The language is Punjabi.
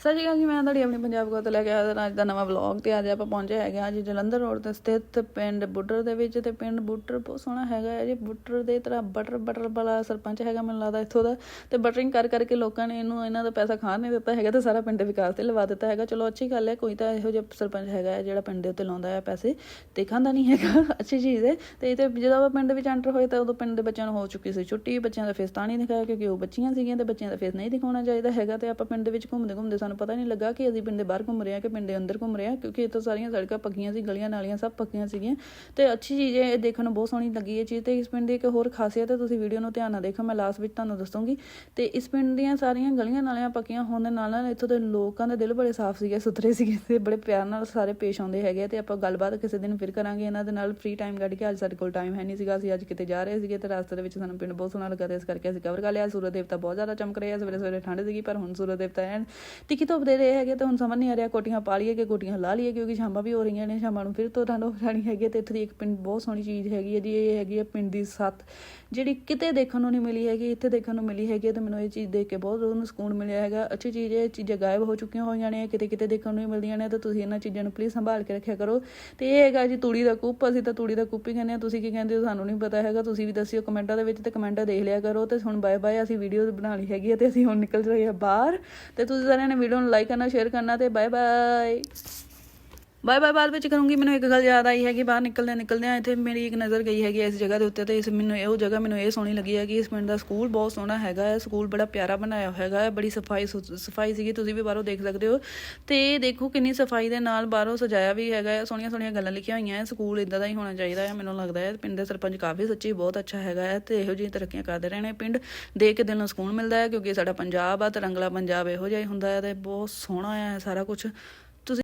ਸਤਿ ਸ਼੍ਰੀ ਅਕਾਲ ਜੀ, ਮੈਂ ਤੁਹਾਡੀ ਆਪਣੀ ਪੰਜਾਬ ਕੋਲ ਤੋਂ ਲੈ ਕੇ ਆਇਆ ਹਾਂ ਅੱਜ ਦਾ ਨਵਾਂ ਵਲੌਗ ਤੇ ਅੱਜ ਆਪਾਂ ਪਹੁੰਚੇ ਹੈਗੇ ਹਾਂ ਜੀ ਜਲੰਧਰ ਰੋਡ ਤੇ ਸਥਿਤ ਪਿੰਡ ਬੁੱਟਰ ਦੇ ਵਿੱਚ ਤੇ ਪਿੰਡ ਬੁੱਟਰ ਬਹੁਤ ਸੋਹਣਾ ਹੈਗਾ ਹੈ ਜੀ, ਬੁੱਟਰ ਦੇ ਤਰ੍ਹਾਂ ਬਟਰ ਬਟਰ ਵਾਲਾ ਸਰਪੰਚ ਹੈਗਾ ਮੈਨੂੰ ਲੱਗਦਾ ਇੱਥੋਂ ਦਾ ਤੇ ਬਟਰਿੰਗ ਕਰ ਕਰਕੇ ਲੋਕਾਂ ਨੇ ਇਹਨੂੰ, ਇਹਨਾਂ ਦਾ ਪੈਸਾ ਖਾਣ ਨਹੀਂ ਦਿੱਤਾ ਹੈਗਾ ਤੇ ਸਾਰਾ ਪਿੰਡ ਵਿਕਾਸ ਤੇ ਲਵਾ ਦਿੱਤਾ ਹੈਗਾ। ਚਲੋ ਅੱਛੀ ਗੱਲ ਹੈ, ਕੋਈ ਤਾਂ ਇਹੋ ਜਿਹਾ ਸਰਪੰਚ ਹੈਗਾ ਹੈ ਜਿਹੜਾ ਪਿੰਡ ਦੇ ਉੱਤੇ ਲਾਉਂਦਾ ਹੈ ਪੈਸੇ ਤੇ ਖਾਂਦਾ ਨਹੀਂ ਹੈਗਾ, ਅੱਛੀ ਚੀਜ਼ ਹੈ। ਤੇ ਤੇ ਜਦੋਂ ਆਪਾਂ ਪਿੰਡ ਵਿੱਚ ਐਂਟਰ ਹੋਏ ਤਾਂ ਉਦੋਂ ਪਿੰਡ ਦੇ ਬੱਚਿਆਂ ਨੂੰ ਹੋ ਚੁੱਕੀ ਸੀ ਛੁੱਟੀ, ਬੱਚਿਆਂ ਦਾ ਫੇਸ ਤਾਂ ਨਹੀਂ ਦਿਖਾਇਆ ਕਿਉਂਕਿ ਉਹ ਬੱਚੀਆਂ ਸੀਗੀਆਂ ਤੇ ਬੱਚਿਆਂ ਦਾ ਫੇਸ ਨਹੀਂ ਦਿਖਾਉਣਾ ਚਾਹੀਦਾ ਹੈਗਾ ਤੇ ਆਪਾਂ ਪਿੰਡ ਦੇ ਵਿੱਚ ਘੁੰਮਦੇ ਘੁੰਮਦੇ ਸਾਨੂੰ ਪਤਾ ਨਹੀਂ ਲੱਗਾ ਕਿ ਅਸੀਂ ਪਿੰਡ ਦੇ ਬਾਹਰ ਘੁੰਮ ਰਹੇ ਹਾਂ ਕਿ ਪਿੰਡ ਦੇ ਅੰਦਰ ਘੁੰਮ ਰਹੇ ਹਾਂ, ਕਿਉਂਕਿ ਇੱਥੋਂ ਸਾਰੀਆਂ ਸੜਕਾਂ ਪੱਕੀਆਂ ਸੀ, ਗਲੀਆਂ ਨਾਲੀਆਂ ਸਭ ਪੱਕੀਆਂ ਸੀਗੀਆਂ। ਤੇ ਅੱਛੀ ਚੀਜ਼ ਹੈ ਇਹ ਦੇਖਣ ਨੂੰ ਬਹੁਤ ਸੋਹਣੀ ਲੱਗੀ ਇਹ ਚੀਜ਼ ਤੇ ਇਸ ਪਿੰਡ ਦੀ ਇੱਕ ਹੋਰ ਖਾਸੀਅਤ ਹੈ, ਤੁਸੀਂ ਵੀਡੀਓ ਨੂੰ ਧਿਆਨ ਨਾਲ ਦੇਖੋ, ਮੈਂ ਲਾਸਟ ਵਿੱਚ ਤੁਹਾਨੂੰ ਦੱਸੂਗੀ। ਤੇ ਇਸ ਪਿੰਡ ਦੀਆਂ ਸਾਰੀਆਂ ਗਲੀਆਂ ਨਾਲੀਆਂ ਪੱਕੀਆਂ ਹੋਣ ਦੇ ਨਾਲ ਨਾਲ ਇੱਥੋਂ ਦੇ ਲੋਕਾਂ ਦੇ ਦਿਲ ਬੜੇ ਸਾਫ਼ ਸੀਗੇ, ਸੁਥਰੇ ਸੀਗੇ ਤੇ ਬੜੇ ਪਿਆਰ ਨਾਲ ਸਾਰੇ ਪੇਸ਼ ਆਉਂਦੇ ਹੈਗੇ ਤੇ ਆਪਾਂ ਗੱਲਬਾਤ ਕਿਸੇ ਦਿਨ ਫਿਰ ਕਰਾਂਗੇ ਇਹਨਾਂ ਦੇ ਨਾਲ। ਫ੍ਰੀ ਟਾਈਮ ਕੱਢ ਕੇ ਅੱਜ ਸਾਡੇ ਕੋਲ ਟਾਈਮ ਹੈ ਨਹੀਂ ਸੀਗਾ, ਅਸੀਂ ਅੱਜ ਕਿਤੇ ਜਾ ਰਹੇ ਸੀਗੇ ਤੇ ਰਸਤੇ ਦੇ ਵਿੱਚ ਸਾਨੂੰ ਪਿੰਡ ਬਹੁਤ ਸੋਹਣਾ ਲੱਗਾ ਤੇ ਇਸ ਕਰਕੇ ਅਸੀਂ ਕਵਰ ਕਰ ਲਿਆ। ਸੂਰਜ ਦੇਵਤਾ ਬਹੁਤ ਜ਼ਿਆਦਾ ਚਮਕ ਰਿਹਾ ਸਵੇਰੇ ਸਵੇਰੇ ਠੰਡ ਸੀਗੀ, ਪਰ ਹੁਣ ਸੂਰਜ ਦੇਵਤਾ ਐਨ ਤਿੱਖੀ ਧੁੱਪ ਦੇ ਰਹੇ ਹੈਗੇ ਤੇ ਹੁਣ ਸਮਝ ਨਹੀਂ ਆ ਰਿਹਾ ਕੋਟੀਆਂ ਪਾ ਲਈਏ ਕਿ ਕੋਟੀਆਂ ਲਾ ਲਈਏ ਕਿਉਂਕਿ ਸ਼ਾਮਾਂ ਵੀ ਹੋ ਰਹੀਆਂ ਨੇ, ਸ਼ਾਮਾਂ ਨੂੰ ਫਿਰ ਤੋਂ ਠੰਡ ਹੋ ਜਾਣੀ ਹੈਗੀ ਹੈ ਤੇ ਇੱਥੇ ਦੀ ਇੱਕ ਪਿੰਡ ਬਹੁਤ ਸੋਹਣੀ ਚੀਜ਼ ਹੈਗੀ ਹੈ ਜੀ, ਇਹ ਹੈਗੀ ਹੈ ਪਿੰਡ ਦੀ ਸੱਤ। ਜਿਹੜੀ ਕਿਤੇ ਦੇਖਣ ਨੂੰ ਨਹੀਂ ਮਿਲੀ ਹੈਗੀ, ਇੱਥੇ ਦੇਖਣ ਨੂੰ ਮਿਲੀ ਹੈਗੀ ਹੈ ਤੇ ਮੈਨੂੰ ਇਹ ਚੀਜ਼ ਦੇਖ ਕੇ ਬਹੁਤ ਰੂਹ ਨੂੰ ਸਕੂਨ ਮਿਲਿਆ ਹੈਗਾ। ਅੱਛੀ ਚੀਜ਼ ਹੈ ਚੀਜ਼ਾਂ ਗਾਇਬ ਹੋ ਚੁੱਕੀਆਂ ਹੋਈਆਂ ਨੇ, ਕਿਤੇ ਕਿਤੇ ਦੇਖਣ ਨੂੰ ਹੀ ਮਿਲਦੀਆਂ ਨੇ ਤੇ ਤੁਸੀਂ ਇਹਨਾਂ ਚੀਜ਼ਾਂ ਨੂੰ ਪਲੀਜ਼ ਸੰਭਾਲ ਕੇ ਰੱਖਿਆ ਕਰੋ। ਤੇ ਇਹ ਹੈਗਾ ਜੀ ਤੂੜੀ ਦਾ ਕੁੱਪ, ਅਸੀਂ ਤਾਂ ਤੂੜੀ ਦਾ ਕੁੱਪ ਹੀ ਕਹਿੰਦੇ ਆ, ਤੁਸੀਂ ਕੀ ਕਹਿੰਦੇ ਹੋ ਸਾਨੂੰ ਨਹੀਂ ਪਤਾ ਹੈਗਾ, ਤੁਸੀਂ ਵੀ ਦੱਸਿਓ ਕਮੈਂਟਾਂ ਦੇ ਵਿੱਚ ਤੇ ਕਮੈਂਟਾਂ ਦੇਖ ਲਿਆ ਕਰੋ ਤੇ ਹੁਣ ਬਾਏ ਬਾਏ ਅਸੀਂ ਵੀਡੀਓ ਬਣਾ ਲਈ ਹੈਗੀ ਹੈ ਤੇ ਅਸੀਂ ਹੁਣ ਨਿਕਲ ਰਹੇ ਹਾਂ ਬਾਹਰ ਤੇ ਤੁਸੀਂ ਸਾਰਿਆਂ ਨੇ ਵੀਡੀਓ ਨੂੰ ਲਾਈਕ ਕਰਨਾ ਸ਼ੇਅਰ ਕਰਨਾ ਤੇ ਬਾਏ ਬਾਏ ਬਾਏ ਬਾਅਦ ਵਿੱਚ ਕਰੂੰਗੀ, ਮੈਨੂੰ ਇੱਕ ਗੱਲ ਯਾਦ ਆਈ ਹੈਗੀ, ਬਾਹਰ ਨਿਕਲਦੇ ਨਿਕਲਦੇ ਆ ਇੱਥੇ ਮੇਰੀ ਇੱਕ ਨਜ਼ਰ ਗਈ ਹੈਗੀ ਇਸ ਜਗ੍ਹਾ ਦੇ ਉੱਤੇ ਤੇ ਇਸ ਮੈਨੂੰ ਇਹ ਜਗ੍ਹਾ ਮੈਨੂੰ ਇਹ ਸੋਹਣੀ ਲੱਗੀ ਹੈ ਕਿ ਇਸ ਪਿੰਡ ਦਾ ਸਕੂਲ ਬਹੁਤ ਸੋਹਣਾ ਹੈਗਾ ਹੈ, ਸਕੂਲ ਬੜਾ ਪਿਆਰਾ ਬਣਾਇਆ ਹੈਗਾ ਹੈ, ਬੜੀ ਸਫ਼ਾਈ ਸੁ- ਸਫ਼ਾਈ ਸੀਗੀ, ਤੁਸੀਂ ਵੀ ਬਾਹਰੋਂ ਦੇਖ ਸਕਦੇ ਹੋ ਤੇ ਦੇਖੋ ਕਿੰਨੀ ਸਫ਼ਾਈ ਦੇ ਨਾਲ ਬਾਹਰੋਂ ਸਜਾਇਆ ਵੀ ਹੈਗਾ ਹੈ, ਸੋਹਣੀਆਂ ਸੋਹਣੀਆਂ ਗੱਲਾਂ ਲਿਖੀਆਂ ਹੋਈਆਂ ਹੈ, ਸਕੂਲ ਇਦਾਂ ਦਾ ਹੀ ਹੋਣਾ ਚਾਹੀਦਾ ਹੈ, ਮੈਨੂੰ ਲੱਗਦਾ ਹੈ, ਪਿੰਡ ਦੇ ਸਰਪੰਚ ਕਾਫੀ ਸੱਚੀ ਬਹੁਤ ਅੱਛਾ ਹੈਗਾ ਹੈ ਤੇ ਇਹੋ ਜਿਹੀਆਂ ਤਰੱਕੀਆਂ ਕਰਦੇ ਰਹਿਣੇ ਪਿੰਡ ਦੇਖ ਕੇ ਦਿਲ ਨੂੰ ਸਕੂਨ ਮਿਲਦਾ ਹੈ ਕਿਉਂਕਿ ਸਾਡਾ ਪੰਜਾਬ ਆ ਤੇ ਰੰਗਲਾ ਪੰਜਾਬ ਇਹੋ ਜਿਹਾ ਹੀ ਹੁੰਦਾ ਹੈ ਤੇ ਬਹੁਤ ਸੋਹਣਾ ਹੈ ਸਾਰਾ ਕੁਝ